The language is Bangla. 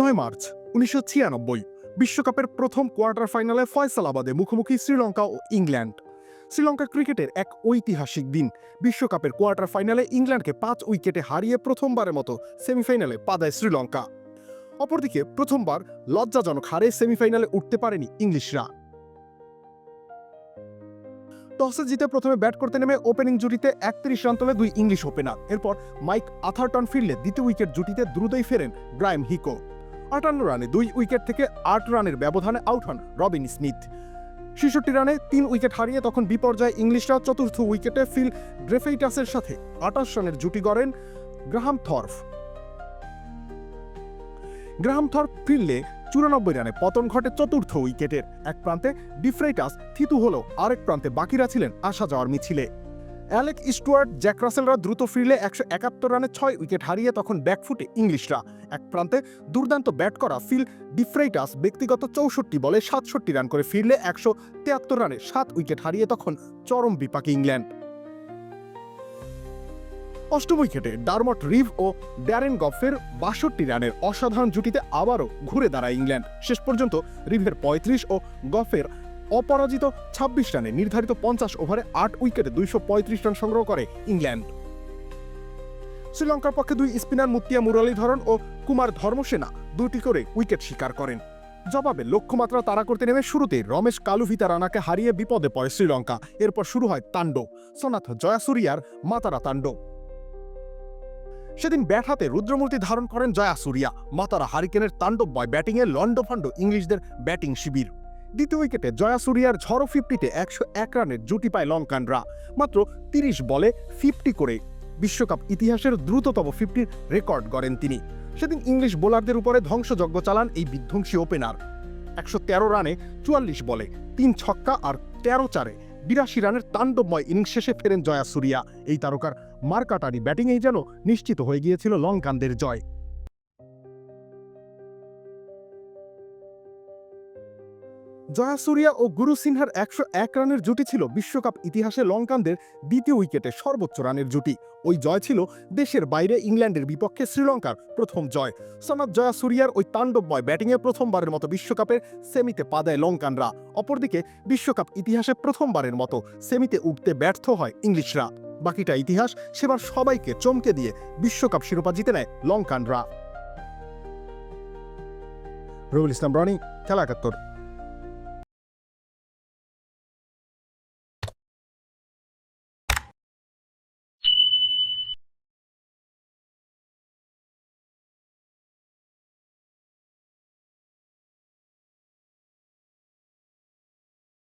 নয় মার্চ, উনিশশো বিশ্বকাপের প্রথম কোয়ার্টার ফাইনালে ফয়সালাবাদে মুখোমুখি শ্রীলঙ্কা ও ইংল্যান্ড। শ্রীলঙ্কা ক্রিকেটের এক ঐতিহাসিক দিন, বিশ্বকাপের কোয়ার্টার ফাইনালে ইংল্যান্ডকে পাঁচ উইকেটে হারিয়ে প্রথমবারের মতো সেমিফাইনালে পা দেয় শ্রীলঙ্কা। অপরদিকে প্রথমবার লজ্জাজনক হারে সেমিফাইনালে উঠতে পারেনি ইংলিশরা। টসে জিতে প্রথমে ব্যাট করতে নেমে ওপেনিং জুটিতে একত্রিশ রান তোলে দুই ইংলিশ ওপেনার। এরপর মাইক আথারটন ফিরলে দ্বিতীয় উইকেট জুটিতে দ্রুতই ফেরেন গ্রাইম হিকো। আটান্ন রানে দুই উইকেট থেকে আট রানের ব্যবধানে আউট হন রবিন স্মিথ। ছেষট্টি রানে তিন উইকেট হারিয়ে তখন বিপর্যয় ইংলিশরা চতুর্থ উইকেটে ফিল গ্রেফেইটাসের সাথে আটাশ রানের জুটি গড়েন গ্রাহাম থর্ফ। গ্রাহাম থর্প ফিরলে চুরানব্বই রানে পতন ঘটে চতুর্থ উইকেটের। এক প্রান্তে ডিফ্রেটাস থিতু হলেও আরেক প্রান্তে বাকিরা ছিলেন আসা যাওয়ার মিছিলে। অ্যালেক স্টুয়ার্ট, জ্যাক রাসেলরা দ্রুত ফিরলে একশো একাত্তর রানে ছয় উইকেট হারিয়ে তখন ব্যাকফুটে ইংলিশরা। এক প্রান্তে দুর্দান্ত ব্যাট করা ফিল ডিফ্রেটাস ব্যক্তিগত চৌষট্টি বলে সাতষট্টি রান করে ফিরলে একশো তিয়াত্তর রানে সাত উইকেট হারিয়ে তখন চরম বিপাকে ইংল্যান্ড। অষ্টম উইকেটে ডারমট রিভ ও ড্যারেন গফের বাষট্টি রানের অসাধারণ জুটিতে আবারও ঘুরে দাঁড়ায় ইংল্যান্ড। শেষ পর্যন্ত রিভের পঁয়ত্রিশ ও গফের অপরাজিত ছাব্বিশ রানে নির্ধারিত পঞ্চাশ ওভারে আট উইকেটে দুইশো পঁয়ত্রিশ রান সংগ্রহ করে ইংল্যান্ড। শ্রীলঙ্কার পক্ষে দুই স্পিনার মুতিয়া মুরালীধরন ও কুমার ধর্মসেনা দুটি করে উইকেট শিকার করেন। জবাবে লক্ষ্যমাত্রা তাড়া করতে নেমে শুরুতে রমেশ কালুভিতা রানাকে হারিয়ে বিপদে পড়ে শ্রীলঙ্কা। এরপর শুরু হয় তাণ্ডব। সোনাথ জয়াসুরিয়ার মাতারা তাণ্ডব। সেদিন ব্যাট হাতে রুদ্রমূর্তি ধারণ করেন জয়াসুরিয়া। মাতারা হারিকেনের তাণ্ডবময় ব্যাটিংয়ে লন্ডফান্ড ইংলিশদের ব্যাটিং শিবির। দ্বিতীয় উইকেটে জয়াসুরিয়ার ঝড়ো ফিফটিতে একশো এক রানের জুটি পায় লঙ্কানরা মাত্র তিরিশ বলে ফিফটি করে বিশ্বকাপ ইতিহাসের দ্রুততম ফিফটির রেকর্ড গড়েন তিনি। সেদিন ইংলিশ বোলারদের উপরে ধ্বংসযজ্ঞ চালান এই বিধ্বংসী ওপেনার। একশো তেরো রানে চুয়াল্লিশ বলে, তিন ছক্কা আর তেরো চারে বিরাশি রানের তাণ্ডবময় ইনিংস শেষে ফেরেন জয়াসুরিয়া এই তারকার মার্কাটারি ব্যাটিংয়েই যেন নিশ্চিত হয়ে গিয়েছিল লঙ্কানদের জয়। জয়াসুরিয়া ও গুরু সিনহার একশো এক রানের জুটি ছিল বিশ্বকাপ ইতিহাসে লঙ্কানদের দ্বিতীয় উইকেটে সর্বোচ্চ রানের জুটি। ওই জয় ছিল দেশের বাইরে ইংল্যান্ডের বিপক্ষে শ্রীলঙ্কার প্রথম জয়। সনাত জয়াসুরিয়ার ওই তাণ্ডবময় ব্যাটিংয়ে প্রথমবারের মতো বিশ্বকাপের সেমিতে পা দেয় লঙ্কানরা। অপরদিকে বিশ্বকাপ ইতিহাসে প্রথমবারের মতো সেমিতে উঠতে ব্যর্থ হয় ইংলিশরা। বাকিটা ইতিহাস সেবার সবাইকে চমকে দিয়ে বিশ্বকাপ শিরোপা জিতে নেয় লঙ্কানরা। রবিউল ইসলাম রনি, খেলা একাত্তর।